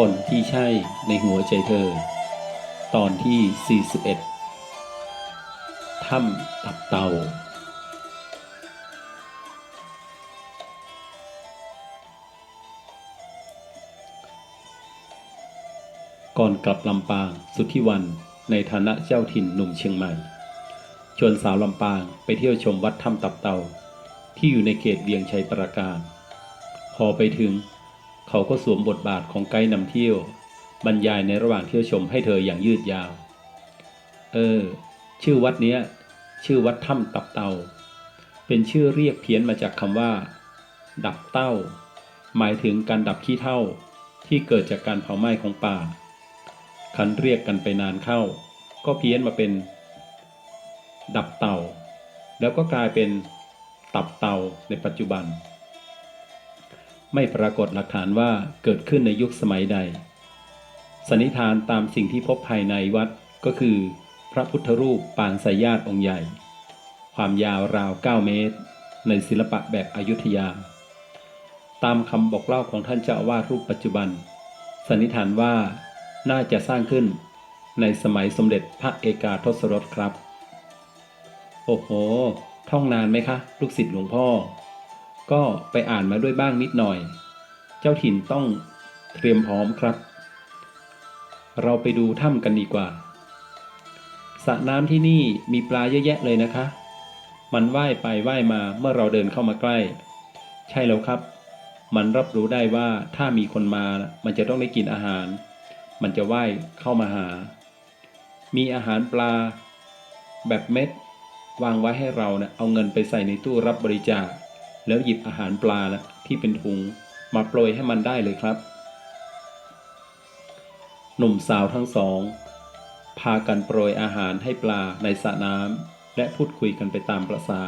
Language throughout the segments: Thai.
คนที่ใช่ในหัวใจเธอ ตอนที่ 41 ถ้ำตับเตา ก่อนกลับลำปางสุทธิวันในฐานะเจ้าถิ่นหนุ่มเชียงใหม่ ชวนสาวลำปางไปเที่ยวชมวัดถ้ำตับเตา ที่อยู่ในเขตเวียงชัยปราการ พอไปถึง เขาก็สวมบทบาทของไกด์นำเที่ยว บรรยายในระหว่างเที่ยวชมให้เธออย่างยืดยาว เออ ชื่อวัดเนี้ย ชื่อวัดถ้ำตับเตา เป็นชื่อเรียกเพี้ยนมาจากคำว่า ดับเต้า หมายถึงการดับขี้เถ้าที่เกิดจากการเผาไหม้ของป่า คันเรียกกันไปนานเข้า ก็เพี้ยนมาเป็น ดับเต่า แล้วก็กลายเป็นตับเตาในปัจจุบัน ไม่ปรากฏหลักฐานว่าเกิดขึ้นในยุคสมัยใด สันนิษฐานตามสิ่งที่พบภายในวัดก็คือ พระพุทธรูปปางสายญาติองค์ใหญ่ ความยาวราว 9 เมตร ในศิลปะแบบอยุธยา ตามคำบอกเล่าของท่านเจ้าอาวาสรูปปัจจุบัน สันนิษฐานว่าน่าจะสร้างขึ้นในสมัยสมเด็จพระเอกาทศรสครับ โอ้โห ท่องนานไหมคะ ลูกศิษย์หลวงพ่อ ก็ไปอ่านมาด้วยบ้างนิดหน่อย เจ้าถิ่นต้องเตรียมพร้อมครับ เราไปดูถ้ำกันดีกว่าสระน้ำที่นี่มีปลาเยอะแยะเลยนะคะ มันว่ายไปว่ายมาเมื่อเราเดินเข้ามาใกล้ ใช่แล้วครับ มันรับรู้ได้ว่าถ้ามีคนมา มันจะต้องได้กินอาหาร มันจะว่ายเข้ามาหา มีอาหารปลา แบบเม็ด วางไว้ให้เราเนะเอาเงินไปใส่ในตู้รับบริจาค แล้วหยิบอาหารปลานะที่เป็นถุงมาโปรยให้มันได้เลยครับ หนุ่มสาวทั้งสอง พากันโปรยอาหารให้ปลาในสระน้ำและพูดคุยกันไปตามประษา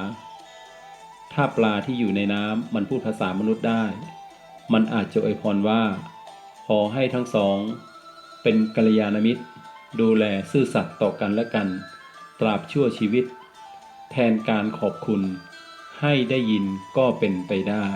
ถ้าปลาที่อยู่ในน้ำมันพูดภาษามนุษย์ได้ มันอาจจะอวยพรว่า ขอให้ทั้งสอง เป็นกัลยาณมิตร ดูแลซื่อสัตย์ต่อกันและกัน ตราบชั่วชีวิต แทนการขอบคุณ ให้ได้ยินก็เป็นไปได้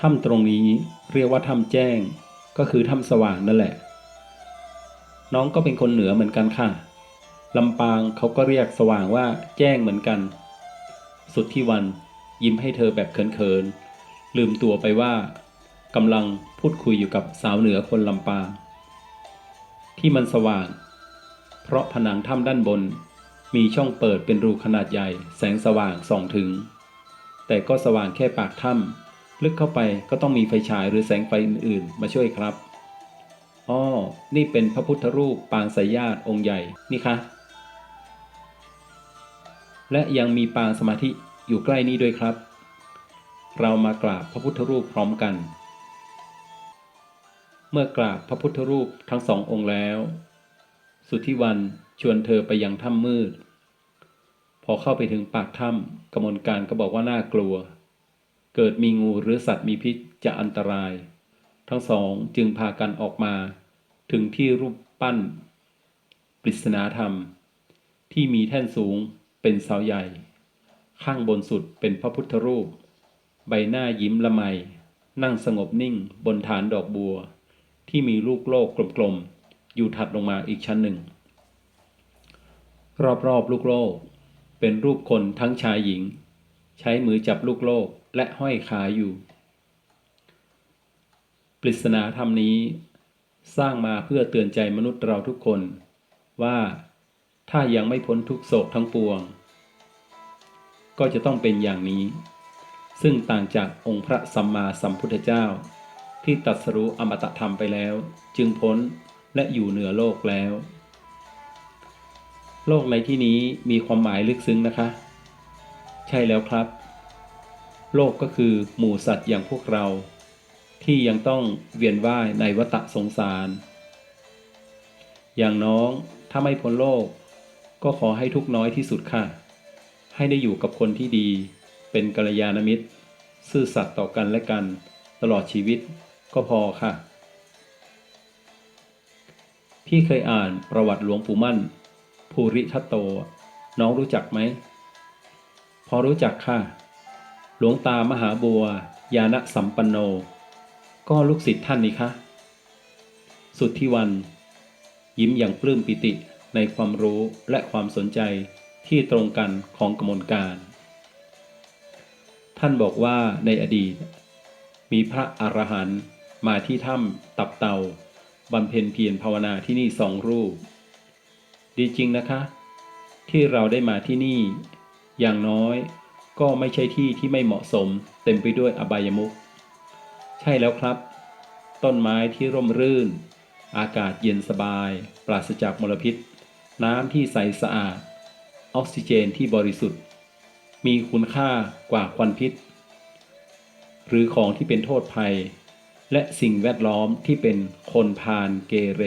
ถ้ำตรงนี้เรียกว่าถ้ำแจ้ง ก็คือถ้ำสว่างนั่นแหละ น้องก็เป็นคนเหนือเหมือนกันค่ะ ลำปางเขาก็เรียกสว่างว่าแจ้งเหมือนกัน สุดที่วันยิ้มให้เธอแบบเขินๆ ลืมตัวไปว่ากำลังพูดคุยอยู่กับสาวเหนือคนลำปาง ที่มันสว่าง เพราะผนังถ้ำด้านบน มีช่องเปิดเป็นรูขนาดใหญ่แสงสว่างส่องถึง แต่ก็สว่างแค่ปากถ้ำลึกเข้าไปก็ต้องมีไฟฉายหรือแสงไฟอื่นๆ มาช่วยครับอ้อนี่เป็นพระพุทธรูปปางสายญาติองค์ใหญ่นี่คะ และยังมีปางสมาธิอยู่ใกล้นี้ด้วยครับ เรามากราบพระพุทธรูปพร้อมกัน เมื่อกราบพระพุทธรูปทั้งสององค์แล้ว สุทธิวันชวนเธอไปยังถ้ำมืด พอเข้าไปถึงปากถ้ำกมลการก็บอกว่าน่ากลัว เกิดมีงูหรือสัตว์มีพิษจะอันตราย ทั้งสองจึงพากันออกมา ถึงที่รูปปั้น ปริศนาธรรม ที่มีแท่นสูง เป็นเสาใหญ่ ข้างบนสุดเป็นพระพุทธรูป ใบหน้ายิ้มละไม นั่งสงบนิ่งบนฐานดอกบัว ที่มีลูกโลกกลมๆ อยู่ถัดลงมาอีกชั้นหนึ่ง รอบๆลูกโลก เป็นรูปคนทั้งชายหญิง ใช้มือจับลูกโลกและห้อยขาอยู่ปริศนาธรรมนี้ สร้างมาเพื่อเตือนใจมนุษย์เราทุกคน ว่า ถ้ายังไม่พ้นทุกโศกทั้งปวง ก็จะต้องเป็นอย่างนี้ ซึ่งต่างจากองค์พระสัมมาสัมพุทธเจ้า ที่ตรัสรู้อมตะธรรมไปแล้ว จึงพ้นและอยู่เหนือโลกแล้ว โลกในที่นี้มีความหมายลึกซึ้งนะคะ ใช่แล้วครับ โลกก็คือหมู่สัตว์อย่างพวกเรา ที่ยังต้องเวียนว่ายในวัฏสงสาร อย่างน้องถ้าไม่พ้นโลก ก็ขอให้ทุกน้อยที่สุดค่ะ ให้ได้อยู่กับคนที่ดี เป็นกัลยาณมิตร ซื่อสัตย์ต่อกันและกัน ตลอดชีวิตก็พอค่ะ พี่เคยอ่านประวัติหลวงปู่มั่น ภูริทัตโต น้องรู้จักไหม พอรู้จักค่ะ หลวงตามหาบัว ยานะสัมปันโน ก็ลูกศิษย์ท่านนี่คะ สุดที่วัน ยิ้มอย่างปลื้มปิติ ในความรู้และความสนใจที่ตรงกันของกระมวลการ ท่านบอกว่าในอดีต มีพระอรหันต์มาที่ถ้ำตับเตาบำเพ็ญเพียรภาวนาที่นี่สองรูป ดีจริงนะคะ ที่เราได้มาที่นี่ อย่างน้อยก็ไม่ใช่ที่ที่ไม่เหมาะสมเต็มไปด้วยอบายมุขใช่แล้วครับ ต้นไม้ที่ร่มรื่น อากาศเย็นสบาย ปราศจากมลพิษ น้ำที่ใสสะอาด ออกซิเจนที่บริสุทธิ์ มีคุณค่ากว่าควันพิษ หรือของที่เป็นโทษภัย และสิ่งแวดล้อมที่เป็นคนพาลเกเร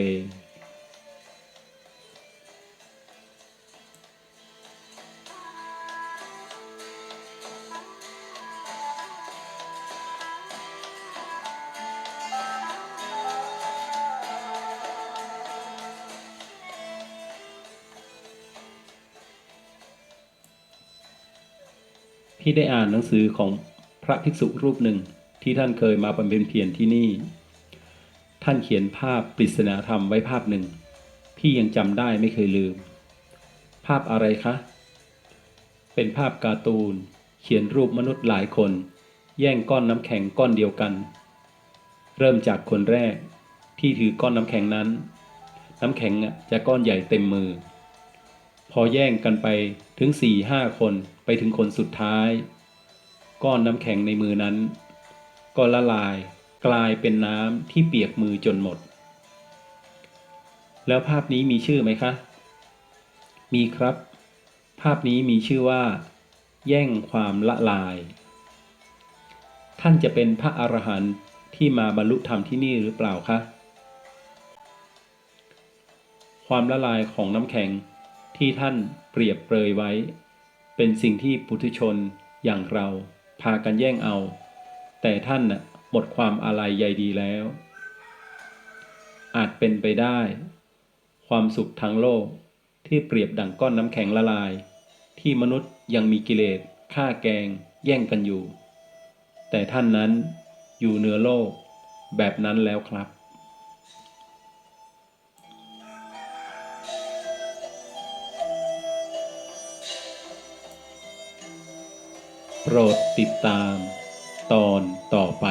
พี่ได้อ่านหนังสือของพระภิกษุรูปหนึ่งที่ท่านเคยมาบำเพ็ญเพียรที่นี่ ท่านเขียนภาพปริศนาธรรมไว้ภาพหนึ่ง พี่ยังจำได้ไม่เคยลืม ภาพอะไรคะ เป็นภาพการ์ตูน เขียนรูปมนุษย์หลายคน แย่งก้อนน้ำแข็งก้อนเดียวกัน เริ่มจากคนแรกที่ถือก้อนน้ำแข็งนั้น น้ำแข็งจะก้อนใหญ่เต็มมือ พอแย่งกันไปถึงสี่ห้าคนไปถึงคนสุดท้าย ก้อนน้ำแข็งในมือนั้น ก็ละลายกลายเป็นน้ำที่เปียกมือจนหมด แล้วภาพนี้มีชื่อไหมคะ มีครับ ภาพนี้มีชื่อว่า แย่งความละลาย ท่านจะเป็นพระอรหันต์ที่มาบรรลุธรรมที่นี่หรือเปล่าคะ ความละลายของน้ำแข็ง ที่ท่านเปรียบเปรยไว้ เป็นสิ่งที่ปุถุชนอย่างเราพากันแย่งเอา แต่ท่านน่ะหมดความอาลัยใยดีแล้ว อาจเป็นไปได้ ความสุขทางโลกที่เปรียบดังก้อนน้ำแข็งละลาย ที่มนุษย์ยังมีกิเลสฆ่าแกง แย่งกันอยู่ แต่ท่านนั้นอยู่เหนือโลกแบบนั้นแล้วครับ โปรดติดตามตอนต่อไป